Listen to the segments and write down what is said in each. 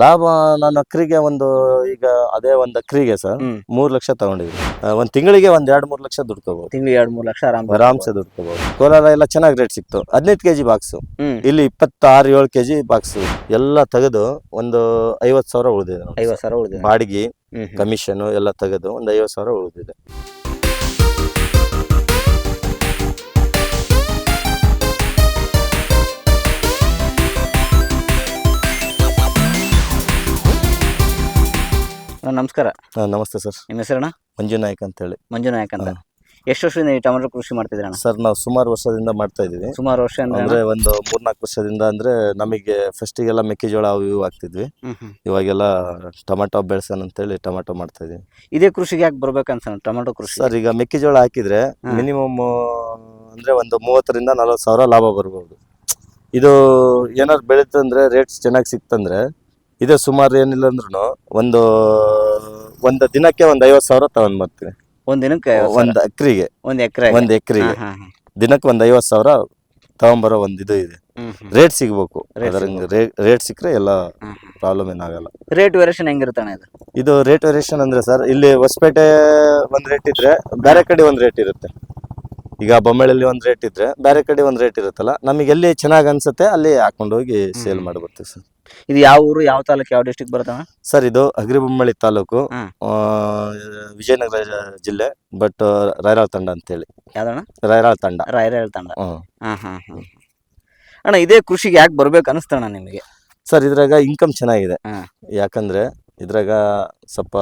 ಲಾಭ ನಾನು ಅಕ್ರಿಗೆ ಒಂದು ಈಗ ಅದೇ ಒಂದು ಅಕ್ರಿಗೆ ಸರ್. ಮೂರ್ ಲಕ್ಷ ತಗೊಂಡಿದ್ವಿ ಒಂದ್ ತಿಂಗಳಿಗೆ ಒಂದ್ ಎರಡ್ ಮೂರ್ ಲಕ್ಷ ದುಡ್ಕೋಬಹುದು ತಿಂಗಳಿಗೆ ಎರಡ್ ಮೂರ್ ಲಕ್ಷ ಆರಾಮ್ ಆರಾಮ್ಸೆ ದುಡ್ಕೋಬಹುದು ಕೋಲಾರ ಎಲ್ಲ ಚೆನ್ನಾಗಿ ರೇಟ್ ಸಿಕ್ತು. ಹದಿನೈದು ಕೆಜಿ ಬಾಕ್ಸ್ ಇಲ್ಲಿ ಇಪ್ಪತ್ತಾರು ಏಳು ಕೆಜಿ ಬಾಕ್ಸ್ ಎಲ್ಲ ತೆಗೆದು ಒಂದು ಐವತ್ ಸಾವಿರ ಉಳಿದಿದೆ. ಐವತ್ ಸಾವಿರ ಉಳಿದಿದೆ. ಬಾಡಿಗೆ. ಕಮಿಷನ್ ಎಲ್ಲ ತೆಗೆದು ಒಂದ್ ಐವತ್ ಸಾವಿರ ಉಳಿದಿದೆ. ನಮಸ್ಕಾರ. ಹಾ, ನಮಸ್ತೆ ಸರ್. ನಿಮ್ಮ ಹೆಸರಣ್ಣ? ಮಂಜುನಾಯಕ್ ಅಂತ ಹೇಳಿ ಮಂಜು ನಾಯಕ್ ಅಂತ. ಎಷ್ಟು ವರ್ಷದಿಂದ ಈ ಟೊಮೆಟೊ ಕೃಷಿ ಮಾಡ್ತಿದ್ರಣ್ಣ ಸರ್ ನಾವು ಸುಮಾರು ವರ್ಷದಿಂದ ಮಾಡ್ತಾ ಇದ್ದೀವಿ. ಸುಮಾರು ವರ್ಷ ಅಂದ್ರೆ ಅಂದ್ರೆ ಒಂದು ಮೂರ್ನಾಲ್ಕು ವರ್ಷದಿಂದ ಅಂದ್ರೆ ನಮಗೆ ಫಸ್ಟಿಗೆಲ್ಲ ಮೆಕ್ಕೆಜೋಳ ಅವು ಇವು ಹಾಕ್ತಿದ್ವಿ. ಇವಾಗೆಲ್ಲ ಟೊಮೆಟೊ ಹೇಳಿ ಅಂತೇಳಿ ಟೊಮೆಟೊ ಮಾಡ್ತಾ ಇದೀವಿ ಇದೇ ಕೃಷಿಗೆ ಯಾಕೆ ಬರ್ಬೇಕನ್ಸ ಟೊಮೆಟೊ ಕೃಷಿ? ಸರ್ ಈಗ ಮೆಕ್ಕೆಜೋಳ ಹಾಕಿದ್ರೆ ಹಾ. ಮಿನಿಮಮ್ ಅಂದ್ರೆ ಒಂದು ಮೂವತ್ತರಿಂದ ನಲವತ್ತು ಸಾವಿರ ಲಾಭ ಬರ್ಬೋದು. ಇದು ಏನಾದ್ರು ಬೆಳೀತಂದ್ರೆ ರೇಟ್ಸ್ ಚೆನ್ನಾಗಿ ಸಿಕ್ತಂದ್ರೆ ಇದೇ ಸುಮಾರು ಏನಿಲ್ಲ ಅಂದ್ರು ಒಂದು ಒಂದು ದಿನಕ್ಕೆ ಒಂದು ಐವತ್ತು ಸಾವಿರ ತಗೊಂಡ್ ಬರ್ತೀನಿ ಒಂದ್ ದಿನಕ್ಕೆ ಒಂದು ಎಕ್ರಿಗೆ. ಒಂದ್ ಎಕರೆ ಒಂದು ಎಕ್ರಿಗೆ. ದಿನಕ್ಕೆ ಒಂದು ಐವತ್ ಸಾವಿರ ತಗೊಂಬರೋ ಒಂದು ಇದು ಇದೆ. ರೇಟ್ ಸಿಗ್ಬೇಕು. ರೇಟ್ ಸಿಕ್ಕರೆ ಎಲ್ಲ ಪ್ರಾಬ್ಲಮ್ ಏನಾಗಲ್ಲ ರೇಟ್ ವೇರಿಯೇಷನ್ ಹೆಂಗಿರ್ತಾನೆ ಇದು? ಇದು ರೇಟ್ ವೇರಿಯೇಷನ್ ಅಂದ್ರೆ ಸರ್ ಇಲ್ಲಿ ಹೊಸಪೇಟೆ ಒಂದ್ ರೇಟ್ ಇದ್ರೆ ಬೇರೆ ಕಡೆ ಒಂದ್ ರೇಟ್ ಇರುತ್ತೆ. ಈಗ ಬೊಮ್ಮಳಲ್ಲಿ ಒಂದ್ ರೇಟ್ ಇದ್ರೆ ಬೇರೆ ಕಡೆ ಒಂದ್ ರೇಟ್ ಇರುತ್ತಲ್ಲ ನಮಗೆ ಎಲ್ಲಿ ಚೆನ್ನಾಗ್ ಅನ್ಸುತ್ತೆ ಅಲ್ಲಿ ಹಾಕೊಂಡು ಹೋಗಿ ಸೇಲ್ ಮಾಡ್ಬಿಡ್ತೀವಿ ಸರ್. ಇದು ಯಾವ ಊರು ಯಾವ ತಾಲೂಕು ಯಾವ ಡಿಸ್ಟಿಕ್ ಬರ್ತಣ ಸರ್ ಇದು ಅಗ್ರಿಬೊಮ್ಮಳಿ ತಾಲೂಕು ಹ್ಮ್. ಆ, ವಿಜಯನಗರ ಜಿಲ್ಲೆ ಬಟ್ ರಾಯರಾಳ್ ತಂಡ ಅಂತೇಳಿ. ಯಾವ್ದಣ್ಣ? ರಾಯರಾಳ್ ತಂಡ. ರೈರಾಳ್ ತಂಡ. ಹ್ಮ್. ಹಾ ಹಾ ಹಾ. ಅಣ್ಣ ಇದೇ ಕೃಷಿಗೆ ಯಾಕೆ ಬರ್ಬೇಕು ಅನಿಸ್ತಣ್ಣ ನಿಮಗೆ? ಸರ್ ಇದ್ರಾಗ ಇನ್ಕಮ್ ಚೆನ್ನಾಗಿದೆ. ಹಾ. ಯಾಕಂದ್ರೆ ಇದ್ರಾಗ ಸ್ವಲ್ಪ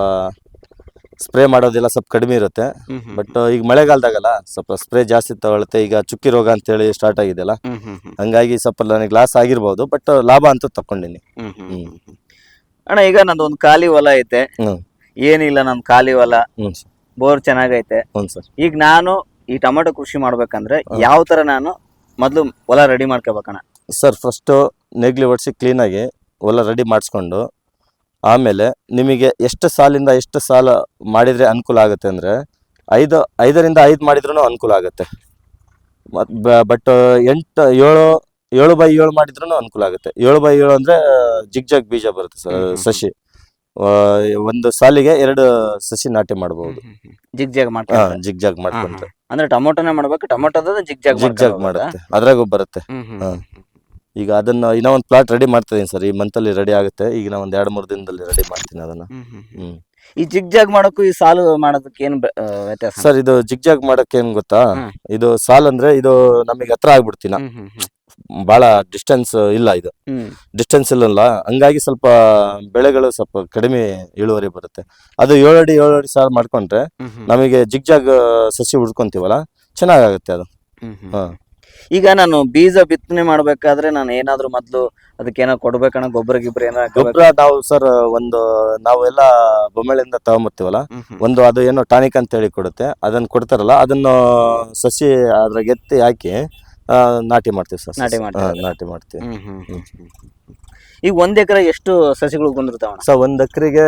ಸ್ಪ್ರೇ ಮಾಡೋದೆಲ್ಲ ಸ್ವಲ್ಪ ಕಡಿಮೆ ಇರುತ್ತೆ. ಬಟ್ ಈಗ ಮಳೆಗಾಲದಾಗಲ್ಲ ಸ್ವಲ್ಪ ಸ್ಪ್ರೇ ಜಾಸ್ತಿ ತಗೊಳುತ್ತೆ ಈಗ ಚುಕ್ಕಿ ರೋಗ ಅಂತ ಹೇಳಿ ಸ್ಟಾರ್ಟ್ ಆಗಿದೆಯಲ್ಲ ಹಂಗಾಗಿ ಸ್ವಲ್ಪ ನನಗೆ ಲಾಸ್ ಆಗಿರ್ಬೋದು ಬಟ್ ಲಾಭ ಅಂತೂ ತಕೊಂಡಿನಿ ಹ್ಮ್. ಅಣ್ಣ ಈಗ ನಂದು ಒಂದು ಖಾಲಿ ಹೊಲ ಐತೆ. ಏನಿಲ್ಲ ನನ್ ಖಾಲಿ ಹೊಲ. ಬೋರ್ ಚೆನ್ನಾಗೈತೆ. ಸರ್. ಈಗ ನಾನು ಈ ಟೊಮೆಟೊ ಕೃಷಿ ಮಾಡ್ಬೇಕಂದ್ರೆ ಯಾವ ತರ ನಾನು ಮೊದ್ಲು ಹೊಲ ರೆಡಿ ಮಾಡ್ಕೋಬೇಕಣ್ಣ? ಸರ್ ಫಸ್ಟ್ ನೆಗ್ಲಿ ಒಡಿಸಿ ಆಗಿ ಹೊಲ ರೆಡಿ ಮಾಡಿಸ್ಕೊಂಡು ಆಮೇಲೆ ನಿಮಗೆ ಎಷ್ಟು ಸಾಲಿಂದ ಎಷ್ಟು ಸಾಲ ಮಾಡಿದರೆ ಅನುಕೂಲ ಆಗುತ್ತೆ ಅಂದರೆ ಐದು ಐದರಿಂದ ಐದು ಮಾಡಿದ್ರೂ ಅನುಕೂಲ ಆಗುತ್ತೆ. ಬಟ್ ಎಂಟು ಏಳು ಏಳು ಬೈ ಏಳು ಮಾಡಿದ್ರೂ ಅನುಕೂಲ ಆಗುತ್ತೆ. ಏಳು ಬೈ ಏಳು ಅಂದರೆ ಜಿಗ್ ಜಗ್ ಬೀಜ ಬರುತ್ತೆ ಸರ್ ಸಸಿ. ಒಂದು ಸಾಲಿಗೆ ಎರಡು ಸಸಿ ನಾಟಿ ಮಾಡಬಹುದು ಜಿಗ್ ಜಗ್ ಜಿಗ್ ಜಾಗ್ ಮಾಡ್ಕೊಂತ ಅಂದ್ರೆ ಟೊಮೊಟೊನೇ ಮಾಡ್ಬೇಕು ಟೊಮೊಟೊದ ಜಿಗ್ ಜಾಗ್ ಜಿಗ್ ಜಗ್ ಮಾಡುತ್ತೆ ಅದ್ರಾಗೂ ಬರುತ್ತೆ. ಈಗ ಅದನ್ನ ಇನ್ನೂ ಒಂದು ಪ್ಲಾಟ್ ರೆಡಿ ಮಾಡ್ತಾ ಇದೀನಿ ಸರ್. ಈ ಮಂತಲ್ಲಿ ರೆಡಿ ಆಗುತ್ತೆ. ಈಗ ನಾವು ಒಂದು ಎರಡು ಮೂರು ದಿನದಲ್ಲಿ ರೆಡಿ ಮಾಡ್ತೀನಿ ಅದನ್ನ. ಈ ಜಿಗ್ ಜಾಗ್ ಮಾಡೋಕ್ಕೂ ಈ ಸಾಲು ಮಾಡೋದಕ್ಕೆ ಏನು ವ್ಯತ್ಯಾಸ? ಸರ್ ಇದು ಜಿಗ್ ಜಾಗ್ ಮಾಡಕ್ಕೆ ಏನ್ ಗೊತ್ತಾ? ಇದು ಸಾಲ್ ಅಂದ್ರೆ ಇದು ನಮಗೆ ಹತ್ರ ಆಗ್ಬಿಡ್ತೀನ. ಬಹಳ ಡಿಸ್ಟೆನ್ಸ್ ಇಲ್ಲ ಇದು. ಡಿಸ್ಟೆನ್ಸ್ ಇಲ್ಲಲ್ಲ. ಹಂಗಾಗಿ ಸ್ವಲ್ಪ ಬೆಳೆಗಳು ಸ್ವಲ್ಪ ಕಡಿಮೆ ಇಳುವರಿ ಬರುತ್ತೆ. ಅದು ಏಳಡಿ ಏಳಡಿ ಏಳು ಅಡಿ ಸಾಲ್ ಮಾಡ್ಕೊಂಡ್ರೆ. ನಮಗೆ ಜಿಗ್ ಜಾಗ್ ಸಸಿ ಉಡ್ಕೊಂತೀವಲ್ಲ ಚೆನ್ನಾಗಾಗುತ್ತೆ ಅದು. ಹ್ಮ್. ಹಾ. ಈಗ ನಾನು ಬೀಜ ಬಿತ್ತನೆ ಮಾಡ್ಬೇಕಾದ್ರೆ ನಾನು ಏನಾದ್ರು ಮೊದ್ಲು ಅದಕ್ಕೆ ಏನೋ ಕೊಡ್ಬೇಕಣ್ಣ ಗೊಬ್ಬರ ಗಿಬ್ಬರ ಏನೋ ಹಾಕ್ಬೇಕು? ಗೊಬ್ಬರ ನಾವು ಸರ್ ಒಂದು ನಾವೆಲ್ಲ ಬೊಮ್ಮೆಳಿಂದ ತಗೊಂಬರ್ತೀವಲ್ಲ. ಒಂದು ಅದು ಏನೋ ಟಾನಿಕ್ ಅಂತ ಹೇಳಿ ಕೊಡುತ್ತೆ ಅದನ್ನ ಕೊಡ್ತಾರಲ್ಲ ಅದನ್ನು ಸಸಿ ಅದ್ರಾಗ ಎತ್ತಿ ಹಾಕಿ ಆ, ನಾಟಿ ಮಾಡ್ತೀವಿ ಸರ್ ನಾಟಿ ಮಾಡ್ತೀವಿ ನಾಟಿ ಮಾಡ್ತೀವಿ ಹ್ಮ್, ಹ್ಮ್, ಹ್ಮ್, ಹ್ಮ್. ಈಗ ಒಂದ್ ಎಕರೆ ಎಷ್ಟು ಸಸಿಗಳು ಕುಂದಿರ್ತಾವ ಸರ್ ಒಂದ್ ಎಕರೆಗೆ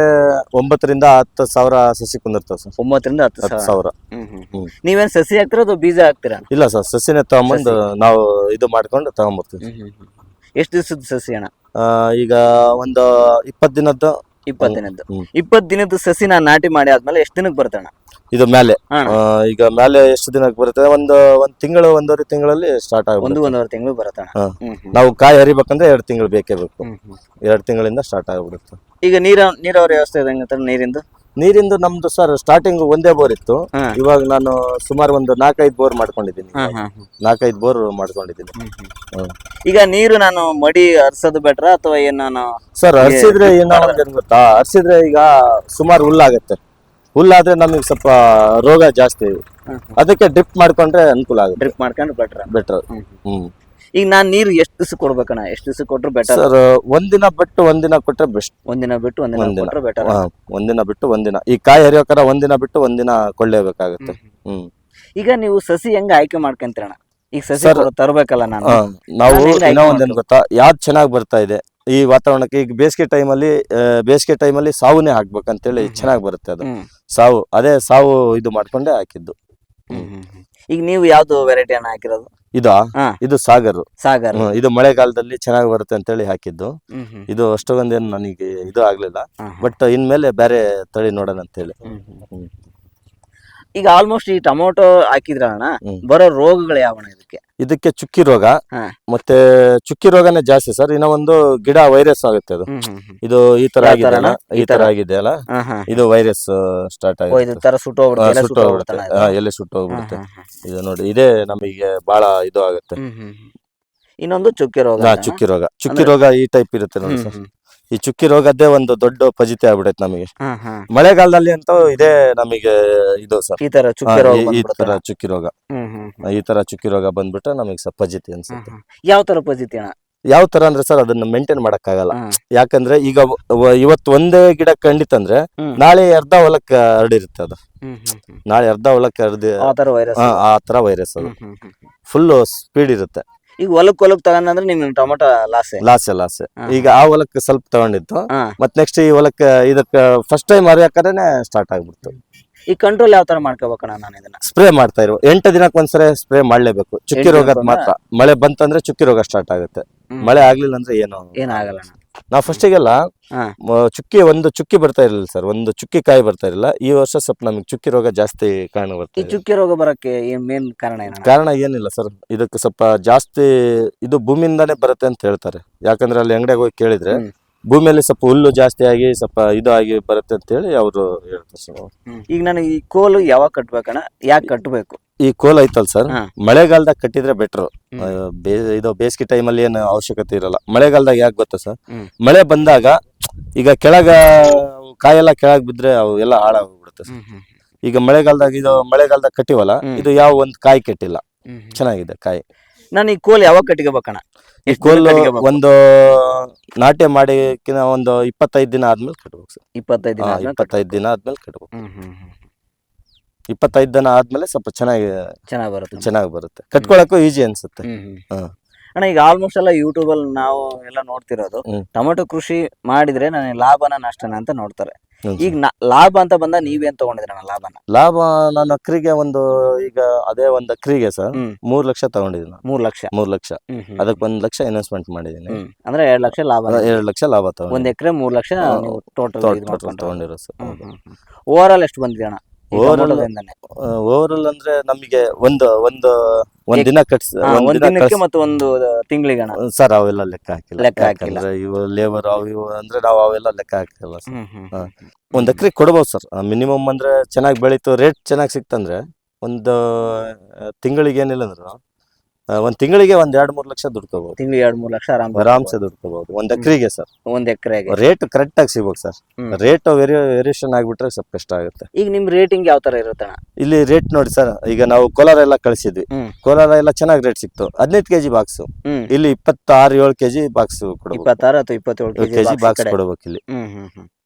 ಒಂಬತ್ತರಿಂದ ಹತ್ತು ಸಾವಿರ ಸಸಿ ಕುಂದಿರ್ತಾವ ಸರ್. ಒಂಬತ್ತರಿಂದ ಹತ್ತು ಹತ್ತು ಸಾವಿರ? ಹ್ಮ್. ನೀವೇನ್ ಸಸಿ ಹಾಕ್ತೀರಾ ಅಥವಾ ಬೀಜ ಹಾಕ್ತೀರಾ? ಇಲ್ಲ ಸರ್ ಸಸಿನೇ ತಗೊಂಬಂದು ನಾವು ಇದು ಮಾಡ್ಕೊಂಡು ತಗೊಂಬರ್ತೀವಿ ಎಷ್ಟು ದಿವಸದ ಸಸಿ ಅಣ್ಣ? ಆ, ಈಗ ಒಂದು ಇಪ್ಪತ್ತು ದಿನದ್ದು. ಇಪ್ಪತ್ತು ದಿನದ್ದು. ಹ್ಮ್. ಇಪ್ಪತ್ತು ದಿನದ ಸಸಿ ನಾನು ನಾಟಿ ಮಾಡಿ ಆದ್ಮೇಲೆ ಎಷ್ಟು ದಿನಕ್ಕೆ ಬರ್ತಣ್ಣ ಇದು ಮೇಲೆ ಆ, ಈಗ ಮೇಲೆ ಎಷ್ಟು ದಿನಕ್ಕೆ ಬರುತ್ತೆ? ಒಂದು ಒಂದ್ ತಿಂಗಳು ಒಂದೂವರೆ ತಿಂಗಳಲ್ಲಿ ಸ್ಟಾರ್ಟ್ ಒಂದು ಆಗ್ಬಿಡುತ್ತೆ ಒಂದೂವರೆ ತಿಂಗಳು ಬರುತ್ತೆ? ಹಾ. ಹ್ಮ್, ಹ್ಮ್. ನಾವು ಕಾಯಿ ಹರಿಬೇಕಂದ್ರೆ ಎರಡು ತಿಂಗಳು ಬೇಕೇ ಬೇಕು. ಹ್ಮ್, ಹ್ಮ್. ಎರಡು ತಿಂಗಳಿಂದ ಸ್ಟಾರ್ಟ್ ಆಗ್ಬಿಡುತ್ತೆ. ಈಗ ನೀರ ನೀರಾವರಿ ವ್ಯವಸ್ಥೆ ಇದೆ ಅಂತಂದ್ರೆ ನೀರಿಂದು? ನೀರಿಂದು ನಮ್ದು ಸರ್ ಸ್ಟಾರ್ಟಿಂಗ್ ಒಂದೇ ಬೋರ್ ಇತ್ತು. ಹಾ. ಇವಾಗ ನಾನು ಸುಮಾರು ಒಂದು ನಾಲ್ಕೈದು ಬೋರ್ ಮಾಡ್ಕೊಂಡಿದ್ದೀನಿ ಹಾ, ಹಾ, ಹಾ. ನಾಲ್ಕೈದು ಬೋರ್ ಮಾಡ್ಕೊಂಡಿದ್ದೀನಿ. ಹ್ಮ್. ಈಗ ನೀರು ನಾನು ಮಡಿ ಹರ್ಸೋದು ಬೆಟ್ರ ಅಥವಾ ಏನ್ ನಾನು ಸರ್ ಹರ್ಸಿದ್ರೆ ಏನೋ ಒಂದ್ ಏನ್ ಗೊತ್ತಾ? ಹರ್ಸಿದ್ರೆ ಈಗ ಸುಮಾರು ಹುಲ್ಲಾಗತ್ತೆ ಹುಲ್ಲಾದ್ರೆ ನಮಗೆ ಸ್ವಲ್ಪ ರೋಗ ಜಾಸ್ತಿ. ಅದಕ್ಕೆ ಡ್ರಿಪ್ ಮಾಡ್ಕೊಂಡ್ರೆ ಅನುಕೂಲ ಆಗುತ್ತೆ. ಡ್ರಿಪ್ ಮಾಡ್ಕೊಂಡ್ರೆ ಬೆಟರ್ ಬೆಟರ್ ಹ್ಮ್. ಈಗ ನಾನ್ ನೀರು ಎಷ್ಟು ದಿವಸ ಕೊಡ್ಬೇಕಣ್ಣ? ಎಷ್ಟು ದಿವಸ ಕೊಟ್ರು ಬೆಟರ್ ಸರ್ ಒಂದಿನ ಬಿಟ್ಟು ಒಂದಿನ ಕೊಟ್ರೆ ಬೆಸ್ಟ್ ಒಂದಿನ ಬಿಟ್ಟು ಒಂದಿನ ಒಂದಿನ. ಕೊಟ್ರೆ ಬೆಟರ್ ಒಂದಿನ ಬಿಟ್ಟು ಒಂದಿನ. ಈ ಕಾಯಿ ಹರಿಯೋಕರ ಒಂದಿನ ಬಿಟ್ಟು ಒಂದಿನ ಕೊಳ್ಳೇಬೇಕಾಗುತ್ತೆ ಹ್ಮ್ ಈಗ ನೀವು ಸಸಿ ಹೆಂಗ ಆಯ್ಕೆ ಮಾಡ್ಕೊಂತೀರಣ್ಣ? ಈಗ ಸಸಿ ತರಬೇಕಲ್ಲ ಕೊಡೋ- ತರ್ಬೇಕಲ್ಲ ನಾನು. ಹಾ, ನಾವು ಏನೋ ಹೆಂಗ್ ಆಯ್ಕೆ ಇನ್ನೂ ಒಂದೇನ್ ಗೊತ್ತಾ? ಯಾವ್ದು ಚೆನ್ನಾಗಿ ಬರ್ತಾ ಇದೆ? ಈ ವಾತಾವರಣಕ್ಕೆ ಈಗ ಬೇಸಿಗೆ ಟೈಮಲ್ಲಿ ಬೇಸಿಗೆ ಟೈಮಲ್ಲಿ ಸಾವುನೇ ಹಾಕ್ಬೇಕಂತೇಳಿ. ಚೆನ್ನಾಗಿ ಬರುತ್ತೆ ಅದು. ಸಾವು ಅದೇ ಸಾವು ಇದು ಮಾಡ್ಕೊಂಡೆ ಹಾಕಿದ್ದು. ಈಗ ನೀವು ಯಾವ್ದು ವೆರೈಟಿ ಅನ್ನ ಹಾಕಿರೋದು? ಇದು? ಇದು ಸಾಗರ್. ಸಾಗರ್. ಇದು ಮಳೆಗಾಲದಲ್ಲಿ ಚೆನ್ನಾಗಿ ಬರುತ್ತೆ ಅಂತ ಹೇಳಿ ಹಾಕಿದ್ದು ಇದು ಅಷ್ಟೊಂದೇನು ನನಗೆ ಇದು ಆಗ್ಲಿಲ್ಲ. ಬಟ್ ಇನ್ಮೇಲೆ ಬೇರೆ ತಳಿ ನೋಡೋಣ ಅಂತ ಹೇಳಿ. ಈಗ ಆಲ್ಮೋಸ್ಟ್ ಈ ಟೊಮೊಟೊ ಹಾಕಿದ್ರಣ್ಣ ಅಣ್ಣ ಬರೋ ರೋಗಗಳು ಯಾವಣ ಇದಕ್ಕೆ? ಇದಕ್ಕೆ ಚುಕ್ಕಿ ರೋಗ ಮತ್ತೆ ಚುಕ್ಕಿ ರೋಗನೇ ಜಾಸ್ತಿ ಸರ್ ಇನ್ನ ಒಂದು ಗಿಡ ವೈರಸ್ ಆಗುತ್ತೆ ಅದು. ಇದು ಈ ತರ ಆಗಿದೆ ಅಲ್ಲ? ಈ ತರ? ಆಗಿದೆ ಅಲ್ಲ. ಇದು ವೈರಸ್ ಸ್ಟಾರ್ಟ್ ಆಗಿದೆ ಸುಟ್ಟೋಗ್ಬಿಡುತ್ತೆ ಎಲೆ ಸುಟ್ಟೋಗ್ಬಿಡುತ್ತೆ ಇದು? ನೋಡಿ ಇದೇ ನಮಗೆ ಬಹಳ ಇದು ಆಗುತ್ತೆ. ಇನ್ನೊಂದು ಚುಕ್ಕಿ ರೋಗ ಚುಕ್ಕಿ ರೋಗ ಚುಕ್ಕಿ ರೋಗ ಈ ಟೈಪ್ ಇರುತ್ತೆ ನೋಡಿ ಸರ್. ಈ ಚುಕ್ಕಿ ರೋಗದ್ದೇ ಒಂದು ದೊಡ್ಡ ಫಜಿತಿ ಆಗ್ಬಿಡೈತೆ ನಮಗೆ. ಮಳೆಗಾಲದಲ್ಲಿ ಅಂತೂ ಇದೇ ನಮಗೆ ಇದು ಸರ್. ಈ ತರ ಚುಕ್ಕಿ ರೋಗ ಈ- ತರ ಚುಕ್ಕಿ ರೋಗ. ಈ ತರ ಚುಕ್ಕಿ ರೋಗ ಬಂದ್ಬಿಟ್ರೆ ನಮಗೆ ಸರ್ ಫಜಿತಿ ಅನ್ಸುತ್ತೆ. ಯಾವ ತರ ಫಜಿತಿ ಅಣ್ಣ? ಯಾವ ತರ ಅಂದ್ರೆ ಸರ್ ಅದನ್ನ ಮೇಂಟೈನ್ ಮಾಡಕ್ಕಾಗಲ್ಲ. ಆಗಲ್ಲ ಯಾಕಂದ್ರೆ ಈಗ ಇವತ್ತು ಒಂದೇ ಗಿಡ ಕಂಡಿತಂದ್ರೆ ಹ್ಮ್. ನಾಳೆ ಅರ್ಧ ಹೊಲಕ್ಕೆ ಹರಡಿರುತ್ತೆ ಅದು. ನಾಳೆ ಅರ್ಧ ಹೊಲಕ್ಕೆ ಹರಡಿ ಆ ತರ ವೈರಸ್ ಆ ಆ ತರ ವೈರಸ್ ಅದು. ಫುಲ್ ಸ್ಪೀಡ್ ಇರುತ್ತೆ. ಈಗ ಹೊಲಕ್ ಹೊಲಕ್ ತಗೊಂಡ್ರೆ ನಿಮ್ಗೆ ಟೊಮೊಟೊ ಲಾಸ್ ಲಾಸ್ ಲಾಸ್. ಈಗ ಆ ಹೊಲಕ್ಕೆ ಸ್ವಲ್ಪ ತಗೊಂಡಿತ್ತು. ಮತ್ತೆ ಮತ್ ನೆಕ್ಸ್ಟ್ ಈ ಹೊಲಕ್ಕೆ ಇದಕ್ಕೆ ಫಸ್ಟ್ ಟೈಮ್ ಹರಿಯಾಕರೇನೆ ಸ್ಟಾರ್ಟ್ ಆಗ್ಬಿಡ್ತು. ಈ ಕಂಟ್ರೋಲ್ ಯಾವ ತರ ಮಾಡ್ಕೋಬೇಕಣ್ಣ ನಾನು ಇದನ್ನ? ಸ್ಪ್ರೇ ಮಾಡ್ತಾ ಇರು. ಎಂಟು ದಿನಕ್ಕೆ ಒಂದ್ಸರಿ ಸ್ಪ್ರೇ ಮಾಡ್ಲೇಬೇಕು. ಚುಕ್ಕಿ ರೋಗ ರೋಗದ ಮಾತ್ರ. ಮಳೆ ಬಂತಂದ್ರೆ ಚುಕ್ಕಿ ರೋಗ ಸ್ಟಾರ್ಟ್ ಆಗುತ್ತೆ. ಮಳೆ ಆಗ್ಲಿಲ್ಲ ಅಂದ್ರೆ ಏನು? ಏನಾಗಲ್ಲ ನಾವು ಫಸ್ಟಿಗೆಲ್ಲ. ಚುಕ್ಕಿ ಒಂದು ಚುಕ್ಕಿ ಬರ್ತಾ ಇರಲಿಲ್ಲ ಸರ್ ಒಂದು ಚುಕ್ಕಿ ಕಾಯಿ ಬರ್ತಾ ಇರಲಿಲ್ಲ ಈ ವರ್ಷ ಸ್ವಲ್ಪ ನಮಗೆ ಚುಕ್ಕಿ ರೋಗ ಜಾಸ್ತಿ ಕಾರಣ ಈ ಚುಕ್ಕಿ. ರೋಗ ಬರಕ್ಕೆ ಏನ್ ಮೇನ್ ಕಾರಣ ಏನಣ್ಣ ಕಾರಣ ಏನಿಲ್ಲ ಸರ್ ಇದಕ್ಕೆ ಸ್ವಲ್ಪ ಜಾಸ್ತಿ ಇದು ಭೂಮಿಯಿಂದಾನೇ ಬರುತ್ತೆ ಅಂತ ಹೇಳ್ತಾರೆ ಯಾಕಂದ್ರೆ ಅಲ್ಲಿ ಅಂಗಡಿಯಾಗ ಹೋಗಿ ಕೇಳಿದ್ರೆ ಹ್ಮ್. ಭೂಮಿಯಲ್ಲಿ ಸ್ವಲ್ಪ ಹುಲ್ಲು ಜಾಸ್ತಿ ಆಗಿ ಸ್ವಲ್ಪ ಇದು ಆಗಿ ಬರುತ್ತೆ ಅಂತ ಹೇಳಿ ಅವರು ಹೇಳ್ತಾರೆ ಸರ್. ಈಗ ನಾನು ಈ ಕೋಲು ಯಾವಾಗ ಕಟ್ಬೇಕಣ್ಣ? ಯಾಕೆ ಕಟ್ಟಬೇಕು ಈ ಕೋಲ್ ಐತಲ್ ಸರ್ ಹಾ. ಮಳೆಗಾಲದಾಗ ಕಟ್ಟಿದ್ರೆ ಬೆಟ್ರು. ಇದು ಬೇಸಿಗೆ ಟೈಮಲ್ಲಿ ಏನು ಅವಶ್ಯಕತೆ ಇರಲ್ಲ. ಮಳೆಗಾಲದಾಗ ಯಾಕೆ ಗೊತ್ತಾ ಸರ್? ಹ್ಮ್. ಮಳೆ ಬಂದಾಗ ಈಗ ಕೆಳಗ ಕಾಯೆಲ್ಲ ಕೆಳಗ್ ಬಿದ್ರೆ ಅವು ಎಲ್ಲ ಹಾಳಾಗ್ಬಿಡುತ್ತೆ ಸರ್. ಈಗ ಮಳೆಗಾಲದಾಗ ಇದು ಮಳೆಗಾಲದಾಗ ಕಟ್ಟಿವಲ್ಲ ಹ್ಮ್. ಇದು ಯಾವ ಒಂದು ಕಾಯಿ ಕೆಟ್ಟಿಲ್ಲ. ಚೆನ್ನಾಗಿದೆ ಕಾಯಿ. ನಾನು ಈ ಕೋಲ್ ಯಾವಾಗ ಕಟ್ಕೋಬೇಕಣ್ಣ? ಈ ಕೋಲು? ಒಂದು ನಾಟ್ಯ ಮಾಡಿಕಿನ ಒಂದು ಇಪ್ಪತ್ತೈದು ದಿನ ಆದ್ಮೇಲೆ ಕಟ್ಬೇಕು ಸರ್ ಇಪ್ಪತ್ತೈದು ದಿನ ಆದ್ಮೇಲೆ ಇಪ್ಪತ್ತೈದು ದಿನ ಆದ್ಮೇಲೆ ಕಟ್ಬೇಕು. ಇಪ್ಪತ್ತೈದು ದಿನ ಆದ್ಮೇಲೆ ಸ್ವಲ್ಪ ಚೆನ್ನಾಗಿ ಚೆನ್ನಾಗಿ ಬರುತ್ತೆ ಚೆನ್ನಾಗಿ ಬರುತ್ತೆ ಕಟ್ಕೊಳಕ್ಕೂ ಈಜಿ ಅನ್ಸುತ್ತೆ. ಅಣ್ಣ ಈಗ ಆಲ್ಮೋಸ್ಟ್ ಎಲ್ಲ ಯೂಟ್ಯೂಬ್ ಅಲ್ಲಿ ನಾವು ಎಲ್ಲ ನೋಡ್ತಿರೋದು. ಟೊಮೆಟೊ ಕೃಷಿ ಮಾಡಿದ್ರೆ ನನಗೆ ಲಾಭನ ನಷ್ಟನ ಅಂತ ನೋಡ್ತಾರೆ. ಈಗ ನಾ- ಲಾಭ ಅಂತ ಬಂದ ನೀವೇನ್ ತಗೊಂಡಿದ್ರಣ್ಣ ಲಾಭನ? ಲಾಭ ನಾನು ಅಕ್ರಿಗೆ ಒಂದು ಈಗ ಅದೇ ಒಂದು ಅಕ್ರಿಗೆ ಸರ್ ಹ್ಮ್. ಮೂರ್ ಲಕ್ಷ ತಗೊಂಡಿದ್ದೀನಿ ನಾನು. ಮೂರ್ ಲಕ್ಷ? ಮೂರ್ ಲಕ್ಷ. ಹ್ಮ್ ಹ್ಮ್. ಅದಕ್ಕೆ ಒಂದ್ ಲಕ್ಷ ಇನ್ವೆಸ್ಟ್ಮೆಂಟ್ ಮಾಡಿದ್ದೀನಿ. ಹ್ಮ್. ಅಂದ್ರೆ ಎರಡ್ ಲಕ್ಷ ಲಾಭ ಎರಡ್ ಲಕ್ಷ ಲಾಭ ಒಂದ್ ಎಕ್ರೆ ಮೂರ್ ಲಕ್ಷ ನೀವು ಟೋಟಲ್ ತಗೊಂಡಿರೋ ಸರ್ ಓವರ್ ಆಲ್ ಎಷ್ಟು ಬಂದಿದೆ ಅಣ್ಣ? ಈ Overall- ಅಂದ್ರೆ ನಮಗೆ ಒಂದು ಒಂದು ಒಂದ್ ದಿನ ಕಟ್ಸ್ ಒಂದ್ ಒಂದ್ ದಿನ ದಿನಕ್ಕೆ ಮತ್ತು ಒಂದು ತಿಂಗಳಿಗೆ ಅಣ್ಣ ಸರ್ ಅವೆಲ್ಲ ಲೆಕ್ಕ ಹಾಕಿಲ್ಲ. ಲೆಕ್ಕ ಹಾಕಿಲ್ಲ. ಇವು ಲೇಬರ್ ಅವು ಇವು ಅಂದ್ರೆ ನಾವು ಅವೆಲ್ಲ ಲೆಕ್ಕ ಹಾಕಿಲ್ಲ ಸರ್. ಒಂದ್ ಎಕರೆ ಕೊಡ್ಬೋದು ಸರ್. ಮಿನಿಮಮ್ ಅಂದ್ರೆ ಚೆನ್ನಾಗಿ ಬೆಳೀತು ರೇಟ್ ಚೆನ್ನಾಗಿ ಸಿಕ್ತಂದ್ರೆ ಒಂದು ತಿಂಗಳಿಗೆ ಏನಿಲ್ಲ ಅಂದ್ರು ಒಂದ್ ತಿಂಗಳಿಗೆ ಒಂದ್ ಎರಡ್ ಮೂರ್ ಲಕ್ಷ ದುಡ್ಕೋಬಹುದು ತಿಂಗಳಿಗೆ ಎರಡ್ ಮೂರ್ ಲಕ್ಷ ಆರಾಮ್ ಆರಾಮ್ಸೆ ದುಡ್ಕೋಬಹುದು ಒಂದ್ ಎಕರೆಗೆ ಸರ್. ಒಂದ್ ಎಕರೆಗೆ. ರೇಟ್ ಕರೆಕ್ಟ್ ಆಗಿ ಸಿಗ್ಬೇಕು ಸರ್. ರೇಟ್ ವೇರಿ ವೇರಿಯೇಷನ್ ಆಗ್ಬಿಟ್ರೆ ಸ್ವಲ್ಪ ಕಷ್ಟ ಆಗುತ್ತೆ. ಈಗ ನಿಮ್ ರೇಟಿಂಗ್ ಯಾವ ತರ ಇರುತ್ತೆ ಇಲ್ಲಿ ರೇಟ್ ನೋಡಿ ಸರ್ ಈಗ ನಾವು ಕೋಲಾರ ಎಲ್ಲ ಕಳಿಸಿದ್ವಿ. ಕೋಲಾರ ಎಲ್ಲ ಚೆನ್ನಾಗಿ ರೇಟ್ ಸಿಕ್ತು. ಹದಿನೈದು ಕೆಜಿ ಬಾಕ್ಸ್ ಇಲ್ಲಿ ಇಪ್ಪತ್ತಾರು ಏಳು ಕೆಜಿ ಬಾಕ್ಸ್ ಇಪ್ಪತ್ತಾರು ಅಥವಾ ಇಪ್ಪತ್ತೇಳು ಕೆಜಿ ಬಾಕ್ಸ್ ಕೊಡ್ಬೇಕು ಇಲ್ಲಿ.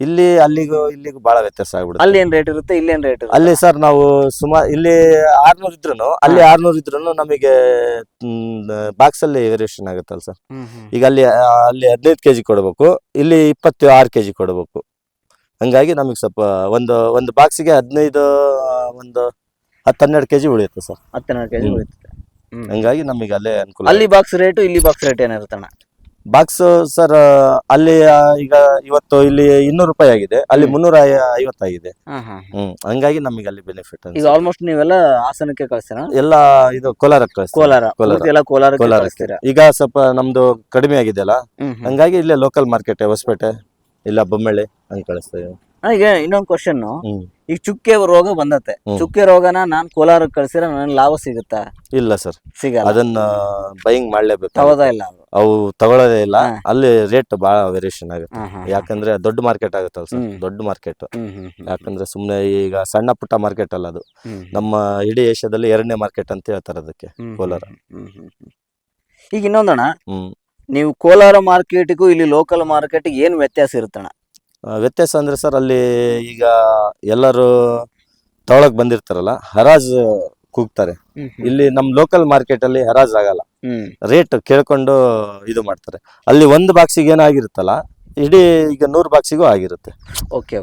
ಇಲ್ಲಿ ಅಲ್ಲಿಗೂ ಇಲ್ಲಿಗೂ ಬಹಳ ವ್ಯತ್ಯಾಸ ಆಗ್ಬಿಡುತ್ತೆ. ಅಲ್ಲಿ ಏನ್ ರೇಟ್ ಇರುತ್ತೆ ಇಲ್ಲಿ ಏನ್ ರೇಟ್ ಅಲ್ಲಿ ಸರ್ ನಾವು ಸುಮಾರು ಇಲ್ಲಿ ಆರ್ನೂರ್ ಇದ್ರು ಅಲ್ಲಿ ಆರ್ನೂರ್ ಇದ್ರು ನಮಗೆ ಬಾಕ್ಸ್ ಅಲ್ಲಿ ವೇರಿಯೇಷನ್ ಆಗುತ್ತಲ್ಲ ಸರ್ ಈಗ ಅಲ್ಲಿ ಅಲ್ಲಿ ಹದಿನೈದು ಕೆಜಿ ಕೊಡಬೇಕು ಇಲ್ಲಿ ಇಪ್ಪತ್ತು ಆರು ಕೆಜಿ ಕೊಡಬೇಕು. ಹಂಗಾಗಿ ನಮಗೆ ಸ್ವಲ್ಪ ಒಂದು ಒಂದು ಬಾಕ್ಸಿಗೆ ಹದಿನೈದು ಒಂದು ಹತ್ತು ಹನ್ನೆರಡು ಕೆಜಿ ಉಳಿಯುತ್ತೆ ಸರ್ ಹತ್ತೆರಡು ಕೆಜಿ ಉಳಿಯುತ್ತೆ. ಉಳಿತದೆ. ಹಂಗಾಗಿ ನಮಗೆ ಅಲ್ಲೇ ಅನುಕೂಲ ಅಲ್ಲಿ ಬಾಕ್ಸ್ ರೇಟು ಇಲ್ಲಿ ಬಾಕ್ಸ್ ರೇಟ್ ಏನಿರುತ್ತೆ ಅಣ್ಣ ಬಾಕ್ಸ್ ಸರ್ ಅಲ್ಲಿ ಈಗ ಇವತ್ತು ಇಲ್ಲಿ ಇನ್ನೂರು ರೂಪಾಯಿ ಆಗಿದೆ. ಅಲ್ಲಿ. ಮುನ್ನೂರ ಐವತ್ತಾಗಿದೆ ಹ್ಮ್. ಹಂಗಾಗಿ ನಮಗೆ ಅಲ್ಲಿ ಬೆನಿಫಿಟ್ ಈಗ ಆಲ್ಮೋಸ್ಟ್ ನೀವೆಲ್ಲ ಹಾಸನಕ್ಕೆ ಕಳಿಸ್ತೀರಾ? ಎಲ್ಲ ಇದು. ಕೋಲಾರ. ಕೋಲಾರ. ಎಲ್ಲ ಕೋಲಾರಕ್ಕೆ ಕೋಲಾರಕ್ಕೆ. ಈಗ ಸ್ವಲ್ಪ ನಮ್ದು ಕಡಿಮೆ ಆಗಿದೆಯಲ್ಲ? ಹ್ಮ್ ಹ್ಮ್. ಹಂಗಾಗಿ ಇಲ್ಲೇ ಲೋಕಲ್ ಮಾರ್ಕೆಟ್ ಹೊಸಪೇಟೆ ಇಲ್ಲ ಬೊಮ್ಮಳ್ಳಿ ಹಂಗ್ ಕಳಿಸ್ತೇವೆ. ಅಣ್ಣ, ಈಗ ಇನ್ನೊಂದು ಕ್ವಶನ್ ಈಗ ಚುಕ್ಕೆ ರೋಗ ಬಂದತ್ತೆ ಚುಕ್ಕೆ ರೋಗನ ನಾನ್ ಕೋಲಾರಕ್ಕೆ ಕಳ್ಸಿರ ನನ್ ಲಾಭ ಸಿಗುತ್ತಾ? ಇಲ್ಲ ಸರ್. ಸಿಗಲ್ಲ. ಅದನ್ನ ಬೈಯಿಂಗ್ ಮಾಡ್ಲೇಬೇಕು. ಹೌದಾ ಇಲ್ಲ ಅದು. ಅವು ತಗೊಳ್ಳೋದೇ ಇಲ್ಲ. ಅಲ್ಲಿ ರೇಟ್ ಬಹಳ ವೇರಿಯೇಷನ್ ಆಗುತ್ತೆ. ಯಾಕಂದ್ರೆ ದೊಡ್ಡ ಮಾರ್ಕೆಟ್ ಆಗುತ್ತಲ್ಲ ಸರ್. ದೊಡ್ಡ ಮಾರ್ಕೆಟ್. ಯಾಕಂದ್ರೆ ಸುಮ್ನೆ ಈಗ ಸಣ್ಣ ಪುಟ್ಟ ಮಾರ್ಕೆಟ್ ಅಲ್ಲ ಅದು. ನಮ್ಮ ಇಡೀ ಏಷ್ಯಾದಲ್ಲಿ ಎರಡನೇ ಮಾರ್ಕೆಟ್ ಅಂತ ಹೇಳ್ತಾರೆ ಅದಕ್ಕೆ ಕೋಲಾರ. ಈಗ ಇನ್ನೊಂದಣ್ಣ ಹ್ಮ್. ನೀವು ಕೋಲಾರ ಮಾರ್ಕೆಟ್ಗೂ ಇಲ್ಲಿ ಲೋಕಲ್ ಮಾರ್ಕೆಟ್ಗೆ ಏನು ವ್ಯತ್ಯಾಸ ಇರುತ್ತಣ್ಣ? ವ್ಯತ್ಯಾಸ ಅಂದ್ರೆ ಸರ್ ಅಲ್ಲಿ ಈಗ ಎಲ್ಲರೂ ತಗೊಳಕ್ ಬಂದಿರ್ತಾರಲ್ಲ ಹರಾಜ್ ಕೂಗ್ತಾರೆ. ಇಲ್ಲಿ ನಮ್ ಲೋಕಲ್ ಮಾರ್ಕೆಟ್ ಅಲ್ಲಿ ಹರಾಜ್ ಆಗಲ್ಲ. ರೇಟ್ ಕೇಳ್ಕೊಂಡು ಇದು ಮಾಡ್ತಾರೆ. ಅಲ್ಲಿ ಒಂದು ಬಾಕ್ಸಿಗೆ ಏನಾಗಿರುತ್ತಲ್ಲ ಇಡೀ ಈಗ ನೂರು ಬಾಕ್ಸಿಗೂ ಆಗಿರುತ್ತೆ. ಓಕೆ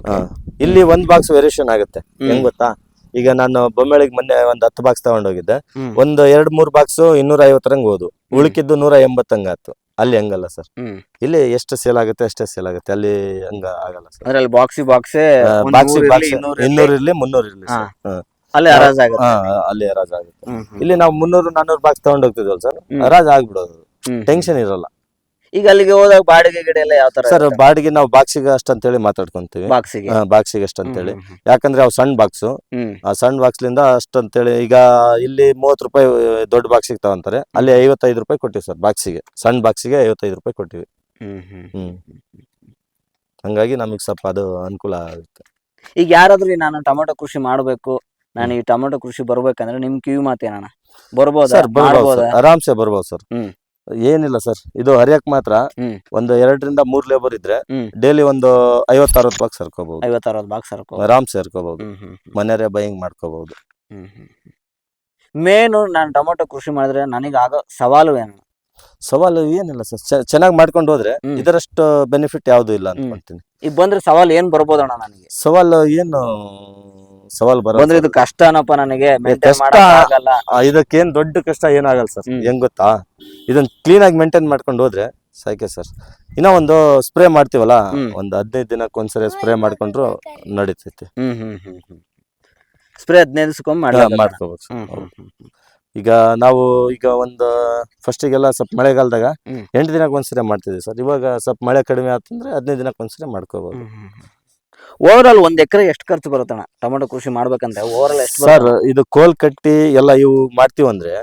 ಇಲ್ಲಿ ಒಂದ್ ಬಾಕ್ಸ್ ವೇರಿಯೇಷನ್ ಆಗುತ್ತೆ. ಹೆಂಗ್ ಗೊತ್ತಾ? ಈಗ ನಾನು ಬೊಮ್ಮೆಳಿಗೆ ಮೊನ್ನೆ ಒಂದ್ ಹತ್ತು ಬಾಕ್ಸ್ ತಗೊಂಡೋಗಿದ್ದೆ. ಹೋಗಿದ್ದೆ ಒಂದು ಎರಡ್ ಮೂರ್ ಬಾಕ್ಸ್ ಇನ್ನೂರ ಐವತ್ತರಂಗ್ ಹೋದು ಉಳಿಕಿದ್ದು ನೂರ ಎಂಬತ್ತಂಗ ಆತು ಅಲ್ಲಿ ಹಂಗಲ್ಲ ಸರ್ ಹ್ಮ್. ಇಲ್ಲಿ ಎಷ್ಟು ಸೇಲ್ ಆಗುತ್ತೆ ಅಷ್ಟೇ ಸೇಲ್ ಆಗುತ್ತೆ. ಅಲ್ಲಿ ಹಂಗ ಆಗಲ್ಲ ಸರ್ ಅಂದ್ರೆ ಅಲ್ಲಿ ಬಾಕ್ಸಿ ಬಾಕ್ಸ್ ಬಾಕ್ಸ್ ಬಾಕ್ಸ್ ಇನ್ನೂರ್ ಇರ್ಲಿ. ಮುನ್ನೂರ್ ಇರ್ಲಿ ಹಾ. ಸರ್ ಹಾ. ಅಲ್ಲಿ ಹರಾಜ್ ಆಗುತ್ತೆ. ಹಾ, ಅಲ್ಲಿ ರಾಜ ಆಗುತ್ತೆ. ಹ್ಮ್, ಹ್ಮ್. ಇಲ್ಲಿ ನಾವು ಮುನ್ನೂರು ನಾನ್ನೂರು ಬಾಕ್ಸ್ ತಗೊಂಡ್ ಹೋಗ್ತಿದ್ವಲ್ಲ ಸರ್ ಹ್ಮ್. ಆಗ್ಬಿಡೋದು. ಹ್ಮ್. ಟೆನ್ಷನ್ ಇರಲ್ಲ. ಈಗ ಅಲ್ಲಿಗೆ ಹೋದಾಗ ಬಾಡಿಗೆ ಗಿಡ ಎಲ್ಲ ಯಾವ ತರ ಸರ್ ಬಾಡಿಗೆ ನಾವು ಬಾಕ್ಸಿಗೆ ಅಷ್ಟಂತೇಳಿ ಮಾತಾಡ್ಕೊಂತೀವಿ. ಬಾಕ್ಸಿಗೆ? ಬಾಕ್ಸಿಗೆ ಅಷ್ಟಂತೇಳಿ. ಯಾಕಂದ್ರೆ ಅವು ಸಣ್ಣ ಬಾಕ್ಸು. ಹ್ಮ್. ಆ ಸಣ್ಣ ಬಾಕ್ಸ್ಲಿಂದ ಅಷ್ಟಂತೇಳಿ ಈಗ ಇಲ್ಲಿ ಮೂವತ್ತು ರೂಪಾಯಿ ದೊಡ್ಡ ಬಾಕ್ಸಿಗೆ ತಗೊಂತಾರೆ ಅಲ್ಲಿ ಐವತ್ತೈದು ರೂಪಾಯಿ ಕೊಟ್ಟಿವಿ ಸರ್ ಬಾಕ್ಸಿಗೆ. ಸಣ್ಣ ಬಾಕ್ಸಿಗೆ ಐವತ್ತೈದು ರೂಪಾಯಿ ಕೊಟ್ಟಿವಿ. ಹ್ಮ್ ಹ್ಮ್ ಹ್ಮ್. ಹಂಗಾಗಿ ನಮಗೆ ಸ್ವಲ್ಪ ಅದು ಅನುಕೂಲ ಆಗುತ್ತೆ. ಈಗ ಯಾರಾದ್ರೂ ಈ ನಾನು ಟೊಮೊಟೊ ಕೃಷಿ ಮಾಡ್ಬೇಕು ನಾನು ಈ ಟೊಮೊಟೊ ಕೃಷಿ ಬರ್ಬೇಕಂದ್ರೆ ನಿಮ್ ಕಿವಿ ಮಾತೇನಣ್ಣ? ಬರ್ಬೋದಾ? ಸರ್ ಬರ್ಬೋದು ಮಾಡ್ಬೋದಾ? ಸರ್ ಆರಾಮ್ಸೆ ಬರ್ಬೋದು ಸರ್. ಹ್ಮ್. ಏನಿಲ್ಲ ಸರ್. ಇದು ಹರಿಯಕ್ ಮಾತ್ರ. ಒಂದು ಎರಡರಿಂದ ಮೂರ್ ಲೇಬರ್ ಇದ್ರೆ. ಡೈಲಿ ಒಂದು ಐವತ್ತಾರವತ್ತು ಬಾಕ್ಸ್ ಸರ್ಕೋಬಹುದು ಐವತ್ತಾರವತ್ತು ಬಾಕ್ಸ್ ಸರ್ಕೋ ಆರಾಮ್ ಸೇರ್ಕೋಬಹುದು. ಮನೆಯವರೇ ಬೈಯಿಂಗ್ ಮಾಡ್ಕೋಬಹುದು ಮೇನು ನಾನು ಟೊಮೊಟೊ ಕೃಷಿ ಮಾಡಿದ್ರೆ ನನಗೆ ಆಗೋ ಸವಾಲು ಏನು? ಸವಾಲು ಏನಿಲ್ಲ ಸರ್. ಚೆನ್ನಾಗಿ ಮಾಡ್ಕೊಂಡು ಹೋದ್ರೆ ಇದರಷ್ಟು ಬೆನಿಫಿಟ್ ಯಾವುದು ಇಲ್ಲ ಅಂತ ಅನ್ಕೊಂತೀನಿ. ಈಗ ಬಂದ್ರೆ ಸವಾಲು ಏನ್ ಬರ್ಬೋದಣ್ಣ ನನಗೆ? ಸವಾಲು ಏನು ಸವಾಲ್ ಬರಲ್ಲ ಬಂದ್ರೆ. ಇದು ಕಷ್ಟನಪ್ಪ ನನಗೆ ಕಷ್ಟ- ಆ, ಇದಕ್ಕೇನ್ ದೊಡ್ಡ ಕಷ್ಟ ಏನಾಗಲ್ಲ ಸರ್ ಹ್ಮ್. ಹೆಂಗ್ ಗೊತ್ತಾ ಇದನ್ನ ಕ್ಲೀನ್ ಆಗಿ ಮೇಂಟೈನ್ ಮಾಡ್ಕೊಂಡು ಹೋದ್ರೆ ಸಾಕೆ ಸರ್ ಇನ್ನ ಒಂದು ಸ್ಪ್ರೇ ಮಾಡ್ತೀವಲ್ಲ ಹ್ಮ್. ಒಂದು ಹದಿನೈದು ದಿನಕ್ಕೆ ಒಂದ್ಸರಿ ಸ್ಪ್ರೇ ಮಾಡ್ಕೊಂಡ್ರು ನಡೀತೈತಿ ಹ್ಮ್ ಹ್ಮ್ ಹ್ಮ್ ಹ್ಮ್ ಸ್ಪ್ರೇ ಹದಿನೈದು ದಿವಸಕ್ಕೊಮ್ಮೆ ಮಾಡ್ಕೋಬೇಕು sir. ಹ್ಮ್ ಹೌದು. ಹ್ಮ್ ಹ್ಮ್ ಈಗ ನಾವು ಈಗ ಒಂದು ಫಸ್ಟಿಗೆಲ್ಲ ಸ್ವಲ್ಪ ಮಳೆಗಾಲದಾಗ ಹ್ಮ್. ಎಂಟು ದಿನಕ್ಕೆ ಒಂದ್ಸರಿ ಮಾಡ್ತಿದ್ವಿ ಸರ್ ಇವಾಗ ಸ್ವಲ್ಪ ಮಳೆ ಕಡಿಮೆ ಆತಂದ್ರೆ ಹದಿನೈದು ದಿನಕ್ಕೆ ಒಂದ್ಸರಿ ಮಾಡ್ಕೋಬಹುದು ಓವರ್ ಆಲ್ ಒಂದ್ ಎಕರೆ ಎಷ್ಟು ಖರ್ಚು ಬರುತ್ತಣ್ಣ? ಟೊಮೆಟೊ ಕೃಷಿ ಮಾಡ್ಬೇಕಂದ್ರೆ ಓವರ್ ಆಲ್ ಎಷ್ಟು ಸರ್ ಇದು ಕೋಲ್ ಕಟ್ಟಿ ಎಲ್ಲ ಇವು ಮಾಡ್ತೀವಿ ಅಂದ್ರೆ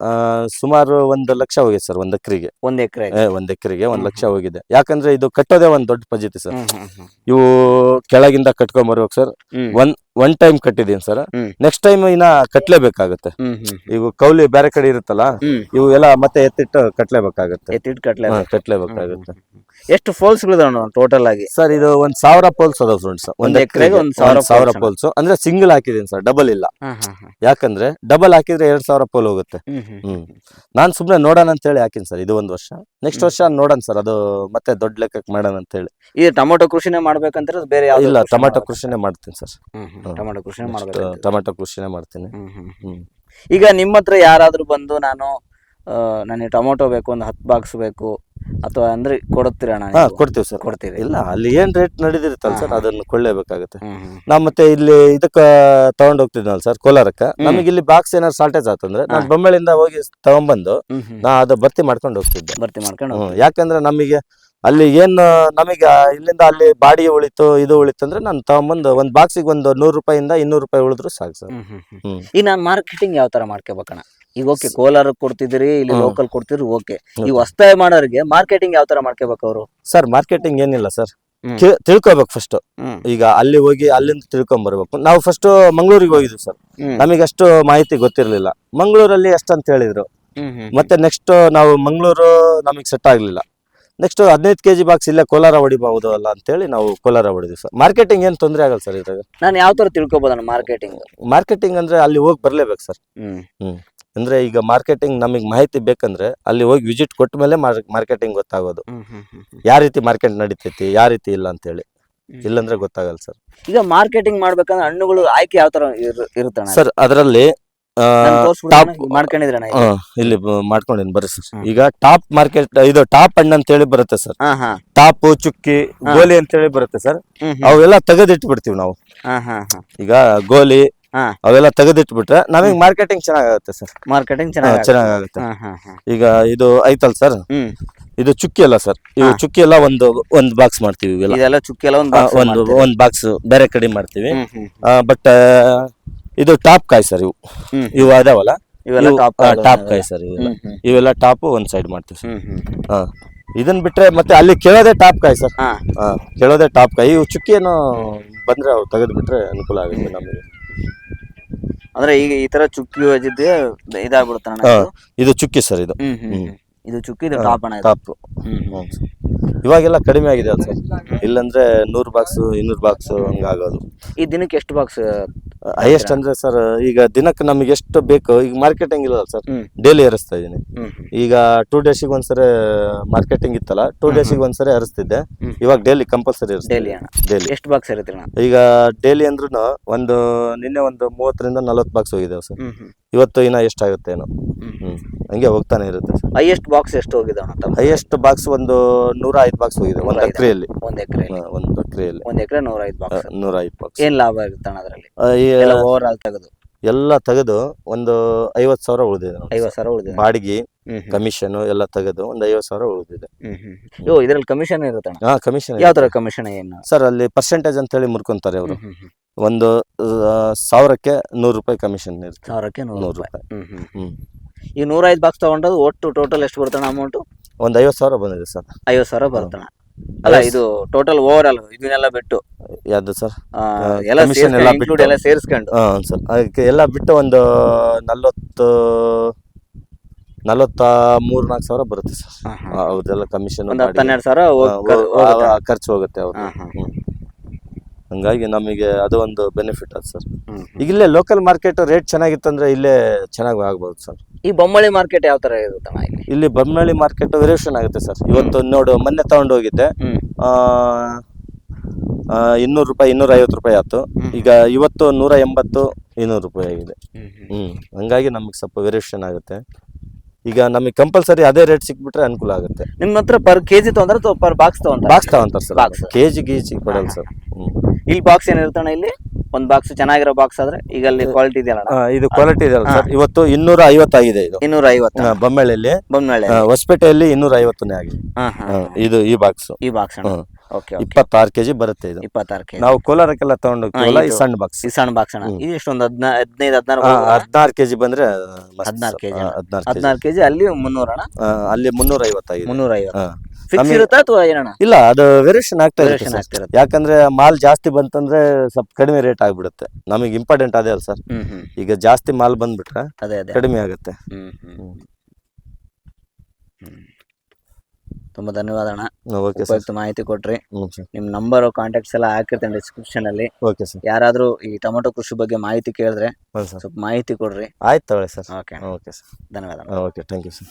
ಆ, ಸುಮಾರು ಒಂದು ಲಕ್ಷ ಹೋಗಿದೆ ಸರ್ ಒಂದ್ ಎಕರೆಗೆ. ಒಂದ್ ಎಕರೆ. ಒಂದ್ ಎಕರೆಗೆ ಒಂದ್ ಲಕ್ಷ ಹೋಗಿದೆ. ಯಾಕಂದ್ರೆ ಇದು ಕಟ್ಟೋದೇ ಒಂದ್ ದೊಡ್ಡ ಪದ್ಧತಿ ಸರ್ ಇವು ಕೆಳಗಿಂದ ಕಟ್ಕೊಂಡ್ ಬರ್ಬೇಕು ಸರ್ ಹ್ಮ್. ಒನ್ ಟೈಮ್ ಕಟ್ಟಿದೀನಿ ಸರ್. ನೆಕ್ಸ್ಟ್ ಟೈಮ್ ಇನ್ನ ಕಟ್ಲೇಬೇಕಾಗತ್ತೆ. ಇವು ಕೌಲಿ ಬೇರೆ ಕಡೆ ಇರುತ್ತಲ್ಲ ಇವು ಎಲ್ಲ ಮತ್ತೆ ಎತ್ತಿಟ್ಟು ಕಟ್ಲೇಬೇಕಾಗತ್ತೆ. ಎತ್ತಿಟ್ ಕಟ್ಲೆ ಹಾ, ಕಟ್ಲೇಬೇಕಾಗತ್ತೆ. ಎಷ್ಟು ಫೋಲ್ಸ್ ಟೋಟಲ್ ಆಗಿ? ಸರ್ ಇದು ಒಂದ್ ಸಾವಿರ ಪೋಲ್ಸ್ ಅದಾವ ಫ್ರೆಂಡ್ಸ್ ಒಂದ್ ಎಕರೆಗೆ ಒಂದ್ ಸಾವಿರ ಸಾವಿರ poles ಪೋಲ್ಸ್. ಅಂದ್ರೆ ಸಿಂಗಲ್ ಹಾಕಿದೀನಿ ಸರ್ ಡಬಲ್ ಇಲ್ಲ. ಹಾ, ಹಾ, ಹಾ. ಯಾಕಂದ್ರೆ ಡಬಲ್ ಹಾಕಿದ್ರೆ ಎರಡ್ ಸಾವಿರ ಪೋಲ್ ಹೋಗುತ್ತೆ. ಹ್ಮ್ ಹ್ಮ್. ಹ್ಮ್. ನಾನ್ ಸುಮ್ನೆ ನೋಡೋಣ ಅಂತ ಹೇಳಿ ಹಾಕಿನಿ ಸರ್ ಇದು ಒಂದ್ ವರ್ಷ. ನೆಕ್ಸ್ಟ್ ವರ್ಷ ನೋಡೋಣ ಸರ್ ಅದು ಮತ್ತೆ ದೊಡ್ಡ ಲೆಕ್ಕಕ್ಕೆ ಮಾಡೋಣ ಅಂತ ಹೇಳಿ ಈ ಟೊಮೊಟೊ ಕೃಷಿನೇ ಮಾಡ್ಬೇಕಂದ್ರೆ ಅದು ಬೇರೆ ಯಾವ್ದು ಇಲ್ಲ ಕೃಷಿ ಟೊಮೆಟೊ? ಕೃಷಿನೇ ಮಾಡ್ತೀನಿ ಸರ್. ಹ್ಮ್ ಹ್ಮ್. ಟೊಮೊಟೊ ಕೃಷಿನೇ Next ಮಾಡ್ಬೇಕು ಟೊಮೆಟೊ ಕೃಷಿನೇ ಮಾಡ್ತೀನಿ ಈಗ ನಿಮ್ಮ ಹತ್ರ ಯಾರಾದ್ರೂ ಬಂದು ನಾನು ನನಗೆ ಟೊಮೊಟೊ ಬೇಕು ಒಂದು ಹತ್ತು ಬಾಕ್ಸ್ ಬೇಕು ಅಥವಾ ಅಂದ್ರೆ ಕೊಡ್ತೀರಾ ಹಾ ಕೊಡ್ತೀವಿ ಸರ್ ಕೊಡ್ತೀವಿ ಇಲ್ಲ ಅಲ್ಲಿ ಏನ್ ರೇಟ್ ನಡೆದಿರುತ್ತಲ್ಲ ಸರ್. ಅದನ್ನ ಕೊಳ್ಳೇಬೇಕಾಗುತ್ತೆ. ನಾ ಮತ್ತೆ ಇಲ್ಲಿ ಇದಕ್ಕ ತಗೊಂಡ್ ಹೋಗ್ತಿದ್ನಲ್ಲ ಸರ್ ಕೋಲಾರಕ್ಕ. ನಮಗೆ ಇಲ್ಲಿ ಬಾಕ್ಸ್ ಏನಾದ್ರು ಶಾರ್ಟೇಜ್ ಆತಂದ್ರೆ ನಾನು. ಬೊಂಬಳಿಂದ ಹೋಗಿ ತಗೊಂಡ್ಬಂದು. ನಾ ಅದು ಭರ್ತಿ ಮಾಡ್ಕೊಂಡು ಹೋಗ್ತಿದ್ದೆ ಭರ್ತಿ ಮಾಡ್ಕೊಂಡು. ಯಾಕಂದ್ರೆ ನಮಗೆ ಅಲ್ಲಿ ಏನು ನಮಗೆ ಇಲ್ಲಿಂದ ಅಲ್ಲಿ ಬಾಡಿ ಉಳಿತು ಇದು ಉಳಿತು ಅಂದ್ರೆ ನಾನು ತಗೊಂಬಂದು ಒಂದ್ ಬಾಕ್ಸಿಗೆ ಒಂದು ನೂರು ರೂಪಾಯಿಂದ ಇನ್ನೂರು ರೂಪಾಯಿ ಉಳಿದ್ರು ಸಾಕು ಸರ್. ಹ್ಮ್. ಈಗ ನಾನು ಮಾರ್ಕೆಟಿಂಗ್ ಯಾವ ತರ ಮಾಡ್ಕೋಬೇಕಣ ಈಗ ಓಕೆ ಕೋಲಾರ ಕೊಡ್ತಿದ್ರಿ ಇಲ್ಲಿ ಹ್ಮ್. ಲೋಕಲ್ ಕೊಡ್ತಿದ್ರು ಓಕೆ ಈ ಹೊಸ್ತಾಯ ಮಾಡೋರಿಗೆ ಮಾರ್ಕೆಟಿಂಗ್ ಯಾವ ತರ ಮಾಡ್ಕೋಬೇಕು ಅವರು? ಸರ್ ಮಾರ್ಕೆಟಿಂಗ್ ಏನಿಲ್ಲ ಸರ್. ಹ್ಮ್. ತಿಳ್ಕೊಬೇಕು ಫಸ್ಟ್ ಈಗ ಅಲ್ಲಿ ಹೋಗಿ ಅಲ್ಲಿಂದ ತಿಳ್ಕೊಂಡ್ ಬರ್ಬೇಕು. ನಾವು ಫಸ್ಟ್ ಮಂಗಳೂರಿಗೆ ಹೋಗಿದ್ವಿ ಸರ್. ನಮಗೆ ಅಷ್ಟು ಮಾಹಿತಿ ಗೊತ್ತಿರಲಿಲ್ಲ. ಮಂಗಳೂರಲ್ಲಿ ಅಷ್ಟಂತ ಹೇಳಿದ್ರು. ಮತ್ತೆ ನೆಕ್ಸ್ಟ್ ನಾವು ಮಂಗಳೂರು ನಮಗೆ ಸೆಟ್ ಆಗ್ಲಿಲ್ಲ. ನೆಕ್ಸ್ಟ್ ಹದಿನೈದು ಕೆಜಿ ಬಾಕ್ಸ್ ಇಲ್ಲ ಕೋಲಾರ ಹೊಡಿಬಹುದು ಅಲ್ಲ ಅಂತೇಳಿ ನಾವು ಕೋಲಾರ ಹೊಡಿದ್ವಿ ಸರ್ ಮಾರ್ಕೆಟಿಂಗ್ ಏನ್ ತೊಂದರೆ ಆಗಲ್ಲ ಸರ್ ಇದ್ರಾಗ? ನಾನು ಯಾವ ತರ ನಾನು ಮಾರ್ಕೆಟಿಂಗ್ ಮಾರ್ಕೆಟಿಂಗ್ ಅಂದ್ರೆ ಅಲ್ಲಿ ಹೋಗಿ ಬರ್ಲೇಬೇಕು ಸರ್ ಹ್ಮ್. ಅಂದ್ರೆ ಈಗ ಮಾರ್ಕೆಟಿಂಗ್ ನಮಗೆ ಮಾಹಿತಿ ಬೇಕಂದ್ರೆ ಅಲ್ಲಿ ಹೋಗಿ ವಿಸಿಟ್ ಕೊಟ್ಟ ಮೇಲೆ ಮಾರ್ಕೆಟಿಂಗ್ ಗೊತ್ತಾಗೋದು. ಯಾವ ರೀತಿ ಮಾರ್ಕೆಟ್ ನಡೀತೈತಿ ಯಾವ ರೀತಿ ಇಲ್ಲ ಅಂತೇಳಿ. ಇಲ್ಲ ಇಲ್ಲಂದ್ರೆ ಗೊತ್ತಾಗಲ್ಲ ಸರ್ ಈಗ ಮಾರ್ಕೆಟಿಂಗ್ ಮಾಡ್ಬೇಕಂದ್ರೆ ಹಣ್ಣುಗಳು ಆಯ್ಕೆ ಯಾವ ತರ ಇರುತ್ತೆ ಇರುತ್ತಣ್ಣ? ಸರ್ ಅದರಲ್ಲಿ? ಟಾಪ್? ಇಲ್ಲಿ ಮಾಡ್ಕೊಂಡಿನಿ ಬರ್ರಿ ಸರ್. ಈಗ ಟಾಪ್ ಮಾರ್ಕೆಟ್ ಇದು ಟಾಪ್ ಹಣ್ಣು ಅಂತ ಹೇಳಿ ಬರುತ್ತೆ ಸರ್. ಟಾಪ್ ಚುಕ್ಕಿ ಗೋಲಿ ಅಂತ ಹೇಳಿ ಬರುತ್ತೆ ಸರ್. ಅವೆಲ್ಲ ತೆಗೆದಿಟ್ಟು ಬಿಡ್ತೀವಿ ನಾವು ಈಗ ಗೋಲಿ ಅವೆಲ್ಲ ತೆಗೆದಿಟ್ಬಿಟ್ರೆ ನಮಗೆ ಮಾರ್ಕೆಟಿಂಗ್ ಚೆನ್ನಾಗಾಗುತ್ತೆ ಸರ್. ಮಾರ್ಕೆಟಿಂಗ್ ಚೆನ್ನಾಗಿ ಚೆನ್ನಾಗಾಗುತ್ತೆ. ಹಾ ಹಾ ಹಾ. ಈಗ ಇದು ಐತಲ್ ಸರ್? ಇದು ಚುಕ್ಕಿ ಅಲ್ಲ ಸರ್. ಇವು ಚುಕ್ಕಿ ಎಲ್ಲ ಒಂದು ಒಂದ್ ಬಾಕ್ಸ್ ಮಾಡ್ತೀವಿ ಇವೆಲ್ಲ. ಚುಕ್ಕಿ ಎಲ್ಲ ಒಂದು ಒಂದು ಒಂದ್ ಬಾಕ್ಸ್ ಬೇರೆ ಕಡೆ ಮಾಡ್ತೀವಿ. ಬಟ್ ಇದು ಟಾಪ್ ಕಾಯಿ ಸರ್ ಇವು. ಇವು ಅದಾವಲ್ಲ? ಇವೆಲ್ಲ ಟಾಪ್ ಟಾಪ್ ಕಾಯಿ ಸರ್ ಇವೆಲ್ಲ. ಇವೆಲ್ಲ ಟಾಪ್ ಒಂದ್ ಸೈಡ್ ಮಾಡ್ತೀವಿ ಸರ್. ಹಾ. ಇದನ್ ಬಿಟ್ರೆ ಮತ್ತೆ ಅಲ್ಲಿ ಕೇಳೋದೇ ಟಾಪ್ ಕಾಯಿ ಸರ್. ಹಾ. ಕೇಳೋದೇ ಟಾಪ್ ಕಾಯಿ. ಇವು ಚುಕ್ಕಿ ಏನು ಬಂದ್ರೆ ಅವು ತೆಗೆದು ಬಿಟ್ರೆ ಅನುಕೂಲ ಆಗುತ್ತೆ ನಮಗೆ. ಅಂದ್ರೆ ಈಗ ಈ ತರ ಚುಕ್ಕಿ ಹೊಜಿದ್ದೆ ಇದಾಗ್ಬಿಡುತ್ತೆ ಹಾ. ಇದು? ಇದು ಚುಕ್ಕಿ ಸರ್ ಇದು. ಹ್ಮ್. ಇದು ಚುಕ್ಕಿ ಇದು ಟಾಪ್ ಅಣ್ಣ ಇದು. ಟಾಪ್. ಹ್ಮ್ ಹ್ಮ್. ಇವಾಗೆಲ್ಲ ಕಡಿಮೆ ಆಗಿದೆ ಸರ್. ಇಲ್ಲಂದ್ರೆ ನೂರು ಬಾಕ್ಸ್ ಇನ್ನೂರು ಬಾಕ್ಸ್ ಹಂಗಾಗೋದು. ಈ ದಿನಕ್ಕೆ ಎಷ್ಟು ಬಾಕ್ಸ್ ಹೈಯೆಸ್ಟ್ ಅಂದ್ರೆ ಸರ್ ಈಗ ದಿನಕ್ಕೆ ನಮಗೆ ಎಷ್ಟು ಬೇಕು ಈಗ ಮಾರ್ಕೆಟಿಂಗ್ ಇಲ್ಲ ಸರ್. ಡೈಲಿ ಹರಿಸ್ತಾ ಇದೀನಿ. ಈಗ ಟೂ ಡೇಸಿಗೆ ಒಂದ್ಸರಿ ಮಾರ್ಕೆಟಿಂಗ್ ಇತ್ತಲ್ಲ ಟೂ ಡೇಸಿಗೆ ಒಂದ್ಸರಿ ಹರಿಸ್ತಿದ್ದೆ. ಇವಾಗ ಡೈಲಿ ಕಂಪಲ್ಸರಿ ಡೈಲಿ ಅಣ್ಣ. ಡೈಲಿ ಎಷ್ಟು ಬಾಕ್ಸ್ ಇರುತ್ತೆ ಈಗ ಡೈಲಿ ಅಂದ್ರೂ ಒಂದು ನಿನ್ನೆ ಒಂದು ಮೂವತ್ತರಿಂದ ನಲ್ವತ್ತು ಬಾಕ್ಸ್ ಹೋಗಿದ್ದೇವೆ ಸರ್ ಇವತ್ತು ಇನ್ನ ಎಷ್ಟಾಗುತ್ತೆ ಏನೋ. ಹಂಗೆ ಹೋಗ್ತಾನೆ ಇರುತ್ತೆ ಸರ್. ಹೈಯೆಸ್ಟ್ ಬಾಕ್ಸ್ ಎಷ್ಟು ಹೋಗಿದೆ ಅಣ್ಣ ತಮ್ಮ? ಹೈಯೆಸ್ಟ್ ಬಾಕ್ಸ್ ಒಂದು ನೂರ ಐದು ಬಾಕ್ಸ್ ಹೋಗಿದೆ ಒಂದು. ಎಕರೆಯಲ್ಲಿ. ಒಂದ್ ಎಕರೆ ಒಂದು ಎಕರೆಯಲ್ಲಿ. ಒಂದ್ ಎಕರೆ ನೂರ ಐದು ಬಾಕ್ಸ್ ನೂರ ಐದು ಬಾಕ್ಸ್ ಏನ್ ಲಾಭ ಇರುತ್ತೆ ಅಣ್ಣ ಅದರಲ್ಲಿ? ಎಲ್ಲ ಓವರ್ ಆಲ್ ತೆಗೆದು? ಎಲ್ಲ ತೆಗೆದು ಒಂದು ಐವತ್ತು ಸಾವಿರ ಉಳಿದಿದೆ ನೋಡಿ. ಐವತ್ತು ಸಾವಿರ ಉಳಿದಿದೆ. ಬಾಡಿಗೆ ಹ್ಮ್ ಹ್ಮ್. ಕಮಿಷನ್ ಎಲ್ಲ ತೆಗೆದು ಒಂದು ಐವತ್ತು ಸಾವಿರ ಉಳಿದಿದೆ. ಹ್ಮ್ ಹ್ಮ್ ಯೋ ಇದ್ರಲ್ಲಿ ಕಮಿಷನ್ ಇರುತ್ತೆ ಅಣ್ಣ? ಹಾ ಕಮಿಷನ್ ಯಾವ ತರ ಕಮಿಷನ್ ಏನು? ಸರ್ ಅಲ್ಲಿ ಪರ್ಸೆಂಟೇಜ್ ಅಂತ ಹೇಳಿ ಮುರ್ಕೊಂತಾರೆ ಅವರು. ಹ್ಮ್ ಹ್ಮ್ ಹ್ಮ್. ಒಂದು ಆ, ಸಾವಿರಕ್ಕೆ ನೂರು ರೂಪಾಯಿ ಕಮಿಷನ್ ಇರುತ್ತೆ. ಸಾವಿರಕ್ಕೆ ನೂರು ನೂರು ರೂಪಾಯಿ. ರೂಪಾಯಿ. ಹ್ಮ್ ಹ್ಮ್. ಹ್ಮ್. ಈ ನೂರ ಐದು ಬಾಕ್ಸ್ ತೊಗೊಂಡ್ರೆ ಒಟ್ಟು ಟೋಟಲ್ ಎಷ್ಟು ಬರ್ತಾನ ಅಮೌಂಟ್ ಒಂದು ಐವತ್ತು ಸಾವಿರ ಬಂದಿದೆ ಸರ್. ಐವತ್ತು ಸಾವಿರ ಬರ್ತಾನ ಅಲ್ಲ ಇದು ಟೋಟಲ್ ಓವರ್ ಆಲ್ ಇದನ್ನೆಲ್ಲ ಬಿಟ್ಟು. ಯಾವ್ದು ಸರ್? ಎಲ್ಲ commission ಎಲ್ಲ ಬಿಟ್ಟು. ಎಲ್ಲ ಸೇರಿಸ್ಕೊಂಡು. ಹಾಂ ಸರ್. ಅದಕ್ಕೆ ಎಲ್ಲ ಬಿಟ್ಟು ಒಂದು ನಲ್ವತ್ತು ನಲ್ವತ್ತ ಮೂರ್ ನಾಲ್ಕು ಸಾವಿರ ಬರುತ್ತೆ ಸರ್. ಹಾ, ಹಾ. ಅವ್ರದ್ದೆಲ್ಲ ಕಮಿಷನ್ ಒಂದು ಹತ್ತು ಹನ್ನೆರಡು ಸಾವಿರ ಹೋಗ್-. ಖರ್ಚು ಹೋಗುತ್ತೆ ಅವ್ರು ಹಾ, ಹಾ. ಹಂಗಾಗಿ ನಮಗೆ ಅದು ಒಂದು ಬೆನಿಫಿಟ್ ಅದು ಸರ್. ಈಗ ಇಲ್ಲೇ ಲೋಕಲ್ ಮಾರ್ಕೆಟ್ ರೇಟ್ ಚೆನ್ನಾಗಿತ್ತಂದ್ರೆ ಇಲ್ಲೇ ಚೆನ್ನಾಗಿ ಆಗ್ಬೋದು ಸರ್ ಈ ಬೊಮ್ಮಳಿ ಮಾರ್ಕೆಟ್ ಯಾವ ತರ ಇರುತ್ತಣ್ಣ ಇಲ್ಲಿ? ಇಲ್ಲಿ ಬೊಮ್ಮನಹಳ್ಳಿ ಮಾರ್ಕೆಟ್ ವೇರಿಯೇಷನ್ ಆಗುತ್ತೆ ಸರ್ ಇವತ್ತು ನೋಡು ಮೊನ್ನೆ ತಗೊಂಡು ಹೋಗಿದ್ದೆ. ಆ, ಆ, ಇನ್ನೂರು ರೂಪಾಯಿ ಇನ್ನೂರ ಐವತ್ತು ರೂಪಾಯಿ ಆಯ್ತು. ಈಗ ಇವತ್ತು ನೂರ ಎಂಬತ್ತು ಇನ್ನೂರು ರೂಪಾಯಿ ಆಗಿದೆ. ಹ್ಮ್, ಹಂಗಾಗಿ ನಮಗೆ ಸ್ವಲ್ಪ ವೇರಿಯೇಷನ್ ಆಗುತ್ತೆ. ಈಗ ನಮಗೆ ಕಂಪಲ್ಸರಿ ಅದೇ ರೇಟ್ ಸಿಕ್ಬಿಟ್ರೆ ಅನುಕೂಲ ಆಗುತ್ತೆ. ನಿಮ್ಮ ಹತ್ರ ಪರ್ ಕೆಜಿ ತಗೊಂಡ್ರೆ ಪರ್ ಬಾಕ್ಸ್ ತಗೊಂಡ್ರೆ? ಬಾಕ್ಸ್ ತಗೊಂತಾರೆ ಸರ್ Box. ಕೆಜಿ ಗೀಜಿ ಕೊಡಲ್ಲ ಸರ್ ಹ್ಮ್. ಇಲ್ಲಿ ಬಾಕ್ಸ್ ಏನಿರ್ತಣ್ಣ ಇಲ್ಲಿ? ಒಂದ್ ಬಾಕ್ಸ್ ಚೆನ್ನಾಗಿರೋ ಬಾಕ್ಸ್ ಆದ್ರೆ ಈಗ ಅಲ್ಲಿ ಕ್ವಾಲಿಟಿ ಇದೆಯಲ್ಲ ಆ, ಇದು ಕ್ವಾಲಿಟಿ ಇದೆ. ಸರ್ ಇವತ್ತು ಇನ್ನೂರ ಐವತ್ತಾಗಿದೆ ಇದು. ಇನ್ನೂರ ಐವತ್ತು ಆ, ಬೊಮ್ಮೆಳೆ ಆ, ಹೊಸಪೇಟೆಯಲ್ಲಿ ಇನ್ನೂರ ಐವತ್ತನೇ ಆಗಿದೆ. ಹಾ ಹಾ ಆ, ಇದು ಈ ಬಾಕ್ಸ್ ಈ ಬಾಕ್ಸ್ ಅಣ್ಣ. ಹ್ಮ್. ಇಪ್ಪತ್ತಾರು ಕೆಜಿ ಬರುತ್ತೆ ಇದು. ಇಪ್ಪತ್ತಾರು ಕೆಜಿ. ನಾವು ಕೋಲಾರಕ್ಕೆಲ್ಲ ತಗೊಂಡು ಹೋಗ್ತೀವಲ್ಲ ಈ. ಸಣ್ಣ ಬಾಕ್ಸ್ ಈ ಸಣ್ಣ ಬಾಕ್ಸ್ ಅಣ್ಣ. ಇದು ಎಷ್ಟೊಂದು ಹದಿನಾ ಹದಿನೈದು ಹದಿನಾರು ಹದಿನಾರು ಕೆಜಿ ಬಂದ್ರೆ ಹದಿನಾರು ಕೆಜಿ ಹದಿನಾರು ಕೆಜಿ. ಅಲ್ಲಿ ಮುನ್ನೂರ ಅಣ್ಣ? ಅಲ್ಲಿ ಮುನ್ನೂರ ಐವತ್ತೈದು ಮುನ್ನೂರ ಐವತ್ತು ಹಾ. ಫಿಕ್ಸ್ ಇರುತ್ತಾ ಅಥವಾ ಏನಣ್ಣ? ಇಲ್ಲ ಅದು ವೇರಿಯೇಷನ್ ಆಗ್ತಾ ಇರುತ್ತೆ. ಯಾಕಂದ್ರೆ ಮಾಲ್ ಜಾಸ್ತಿ ಬಂತಂದ್ರೆ ಸ್ವಲ್ಪ ಕಡಿಮೆ ರೇಟ್ ಆಗ್ಬಿಡುತ್ತೆ. ನಮಗೆ ಇಂಪಾರ್ಟೆಂಟ್ ಅದೇ ಅಲ್ಲ ಸರ್ ಈಗ ಜಾಸ್ತಿ ಮಾಲ್ ಬಂದ್ಬಿಟ್ರೆ ಅದೇ ಅದೇ. ಕಡಿಮೆ ಆಗುತ್ತೆ ಹ್ಮ್ ಹ್ಮ್ ಹ್ಮ್. ಹ್ಮ್. ತುಂಬಾ ಧನ್ಯವಾದ ಅಣ್ಣ. ಓಕೆ ಸರ್ ಉಪಯುಕ್ತ ಮಾಹಿತಿ ಕೊಟ್ರಿ. ನಿಮ್ ನಂಬರ್ ಕಾಂಟ್ಯಾಕ್ಟ್ಸ್ ಎಲ್ಲ ಹಾಕಿರ್ತೇನೆ ಡಿಸ್ಕ್ರಿಪ್ಷನ್ ಅಲ್ಲಿ. ಓಕೆ ಸರ್ ಯಾರಾದ್ರೂ ಈ ಟೊಮೊಟೊ ಕೃಷಿ ಬಗ್ಗೆ ಮಾಹಿತಿ ಕೇಳಿದ್ರೆ ಹೌದು ಸರ್ ಸ್ವಲ್ಪ ಮಾಹಿತಿ ಕೊಡ್ರಿ. ಆಯ್ತು ತಗೊಳ್ಳಿ ಸರ್ ಓಕೆ ಓಕೆ ಸರ್ ಧನ್ಯವಾದ ಓಕೆ ಥ್ಯಾಂಕ್ ಯು ಸರ್